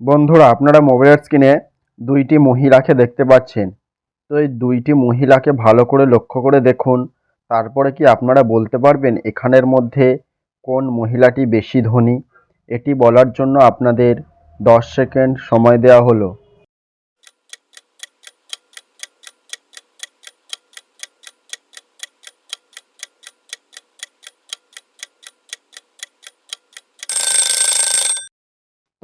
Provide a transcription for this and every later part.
বন্ধুরা, আপনারা মোবাইলের স্ক্রিনে দুইটি মহিলাকে দেখতে পাচ্ছেন। তো এই দুইটি মহিলাকে ভালো করে লক্ষ্য করে দেখুন। তারপরে কি আপনারা বলতে পারবেন এখানের মধ্যে কোন মহিলাটি বেশি ধনী? এটি বলার জন্য আপনাদের দশ সেকেন্ড সময় দেওয়া হলো।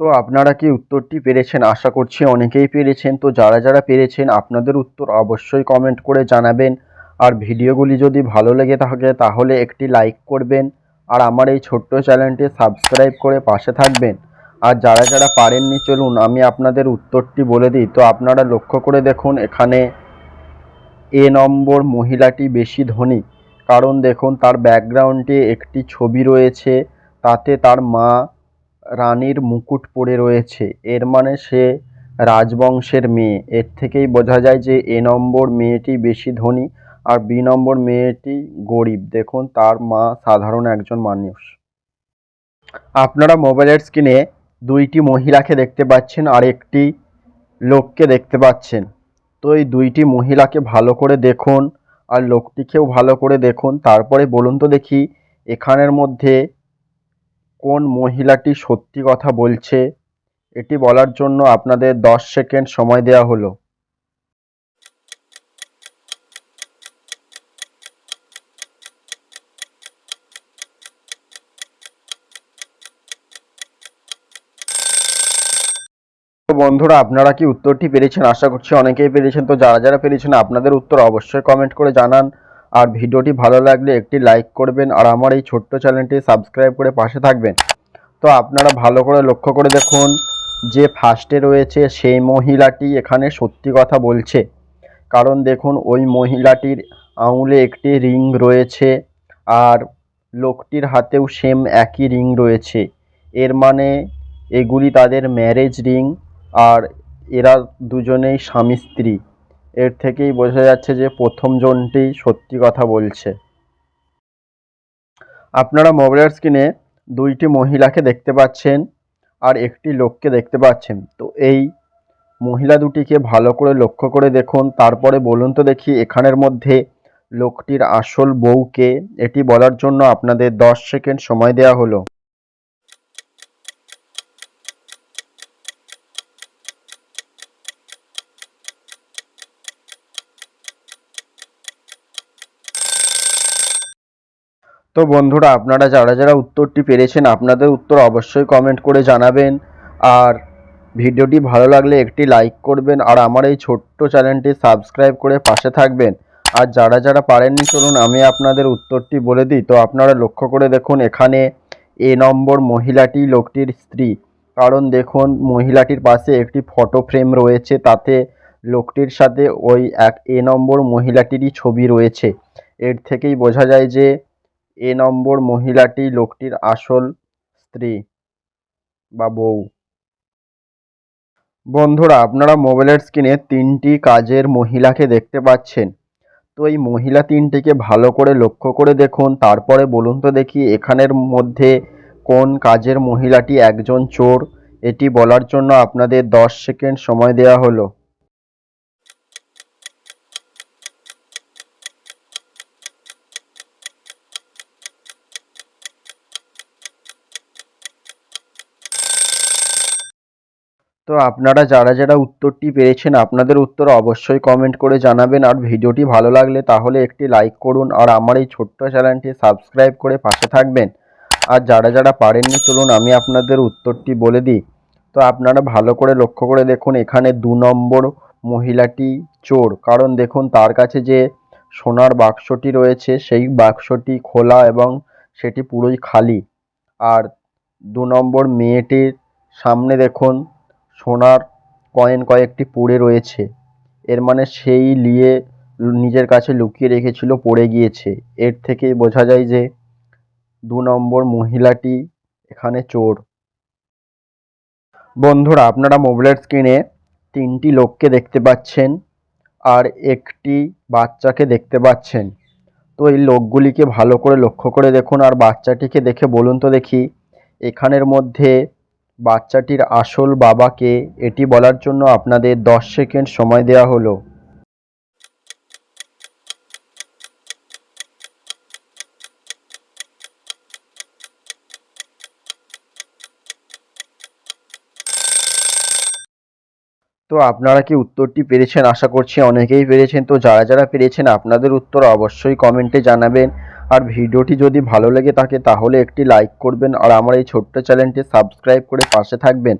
তো আপনারা কি উত্তরটি পেরেছেন? আশা করছি অনেকেই পেরেছেন। তো যারা যারা পেরেছেন, আপনাদের উত্তর অবশ্যই কমেন্ট করে জানাবেন। আর ভিডিওগুলি যদি ভালো লেগে থাকে, তাহলে একটি লাইক করবেন। আর আমার এই ছোট্ট চ্যানেলটি সাবস্ক্রাইব করে পাশে থাকবেন। আর যারা যারা পারেননি, চলুন আমি আপনাদের উত্তরটি বলে দিই। তো আপনারা লক্ষ্য করে দেখুন, এখানে এ নম্বর মহিলাটি বেশি ধনী। কারণ দেখুন, তার ব্যাকগ্রাউন্ডে একটি ছবি রয়েছে। তাতে তার মা রানীর মুকুট পরে রয়েছে। এর মানে সে রাজবংশের মেয়ে। এর থেকেই বোঝা যায় যে এ নম্বর মেয়েটি বেশি ধনী আর বি নম্বর মেয়েটি গরিব। দেখুন, তার মা সাধারণ একজন মানুষ। আপনারা মোবাইলের স্ক্রিনে দুইটি মহিলাকে দেখতে পাচ্ছেন আর একটি লোককে দেখতে পাচ্ছেন। তো এই দুইটি মহিলাকে ভালো করে দেখুন আর লোকটিকেও ভালো করে দেখুন। তারপরে বলুন তো দেখি, এখানের মধ্যে কোন মহিলাটি সত্যি কথা বলছে, এটি বলার জন্য আপনাদের দশ সেকেন্ড সময় দেওয়া হলো। বন্ধুরা, আপনারা কি উত্তরটি পেরেছেন? আশা করছি অনেকেই পেরেছেন। তো যারা যারা পেরেছেন আপনাদের উত্তর অবশ্যই কমেন্ট করে জানান। আর ভিডিওটি ভালো লাগলে একটি লাইক করবেন আর আমার এই ছোট্ট চ্যানেলটি সাবস্ক্রাইব করে পাশে থাকবেন। তো আপনারা ভালো করে লক্ষ্য করে দেখুন, যে ফার্স্টে রয়েছে সেই মহিলাটি এখানে সত্যি কথা বলছে। কারণ দেখুন, ওই মহিলাটির আঙুলে একটি রিং রয়েছে আর লোকটির হাতেও সেম একই রিং রয়েছে। এর মানে এগুলি তাদের ম্যারেজ রিং আর এরা দুজনেই স্বামী স্ত্রী এর থেকেই বোঝা যাচ্ছে যে প্রথম জনটি সত্যি কথা বলছে। আপনারা মোবাইলের স্ক্রিনে দুইটি মহিলাকে দেখতে পাচ্ছেন আর একটি লোককে দেখতে পাচ্ছেন। তো এই মহিলা দুটিকে ভালো করে লক্ষ্য করে দেখুন। তারপরে বলুন তো দেখি এখানের মধ্যে লোকটির আসল বউকে। এটি বলার জন্য আপনাদের দশ সেকেন্ড সময় দেওয়া হলো। তো বন্ধুরা, আপনারা যারা যারা উত্তরটি পেরেছেন, আপনাদের উত্তর অবশ্যই কমেন্ট করে জানাবেন। আর ভিডিওটি ভালো লাগলে একটি লাইক করবেন, আর আমার এই ছোট্ট চ্যানেলটি সাবস্ক্রাইব করে পাশে থাকবেন। আর যারা যারা পারেননি, চলুন আমি আপনাদের উত্তরটি বলে দিই। তো আপনারা লক্ষ্য করে দেখুন, এখানে এ নম্বর মহিলাটি লোকটির স্ত্রী। কারণ দেখুন, মহিলাটির পাশে একটি ফটো ফ্রেম রয়েছে, তাতে লোকটির সাথে ওই এক এ নম্বর মহিলাটিরই ছবি রয়েছে। এর থেকেই বোঝা যায় যে এ নম্বর মহিলাটি লোকটির আসল স্ত্রী বা বউ। বন্ধুরা, আপনারা মোবাইলের স্ক্রিনে তিনটি কাজের মহিলাকে দেখতে পাচ্ছেন। তো এই মহিলা তিনটিকে ভালো করে লক্ষ্য করে দেখুন, তারপরে বলুন তো দেখি এখানের মধ্যে কোন কাজের মহিলাটি একজন চোর। এটি বলার জন্য আপনাদের দশ সেকেন্ড সময় দেওয়া হলো। তো আপনারা যারা যারা উত্তরটি পেরেছেন আপনাদের উত্তর অবশ্যই কমেন্ট করে জানাবেন। আর ভিডিওটি ভালো লাগলে তাহলে একটি লাইক করুন আর আমার এই ছোট্ট চ্যানেলটি সাবস্ক্রাইব করে পাশে থাকবেন। আর যারা যারা পারেননি, চলুন আমি আপনাদের উত্তরটি বলে দিই। তো আপনারা ভালো করে লক্ষ্য করে দেখুন, এখানে দু নম্বর মহিলাটি চোর। কারণ দেখুন, তার কাছে যে সোনার বাক্সটি রয়েছে, সেই বাক্সটি খোলা এবং সেটি পুরোই খালি। আর দু নম্বর মেয়েটির সামনে দেখুন সোনার কয়েন কয়েকটি পড়ে রয়েছে। এর মানে সেই নিয়ে নিজের কাছে লুকিয়ে রেখেছিল, পড়ে গিয়েছে। এর থেকেই বোঝা যায় যে দু নম্বর মহিলাটি এখানে চোর। বন্ধুরা, আপনারা মোবাইলের স্ক্রিনে তিনটি লোককে দেখতে পাচ্ছেন আর একটি বাচ্চাকে দেখতে পাচ্ছেন। তো এই লোকগুলিকে ভালো করে লক্ষ্য করে দেখুন আর বাচ্চাটিকে দেখে বলুন তো দেখি, এখানের মধ্যে বাচ্চাটির আসল বাবাকে এটি বলার জন্য আপনাদের দশ সেকেন্ড সময় দেওয়া হলো। তো আপনারা কি উত্তরটি পেরেছেন? আশা করছি অনেকেই পেরেছেন। তো যারা যারা পেরেছেন আপনাদের উত্তর অবশ্যই কমেন্টে জানাবেন। আর ভিডিওটি যদি ভালো লেগে থাকে তাহলে একটি লাইক করবেন আর আমার এই ছোট্ট চ্যানেলটি সাবস্ক্রাইব করে পাশে থাকবেন।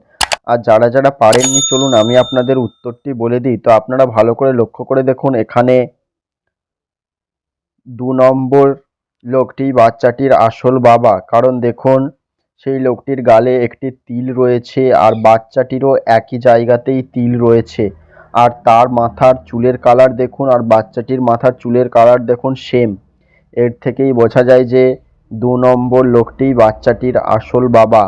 আর যারা যারা পারেননি, চলুন আমি আপনাদের উত্তরটি বলে দিই। তো আপনারা ভালো করে লক্ষ্য করে দেখুন, এখানে দু নম্বর লোকটি বাচ্চাটির আসল বাবা। কারণ দেখুন সেই লোকটির গালে একটি তিল রয়েছে আর বাচ্চাটিরও একই জায়গাতেই তিল রয়েছে। আর তার মাথার চুলের কালার দেখুন আর বাচ্চাটির মাথার চুলের কালার দেখুন সেম এর থেকেই বোঝা যায় যে দু নম্বর লোকটি বাচ্চাটির আসল বাবা।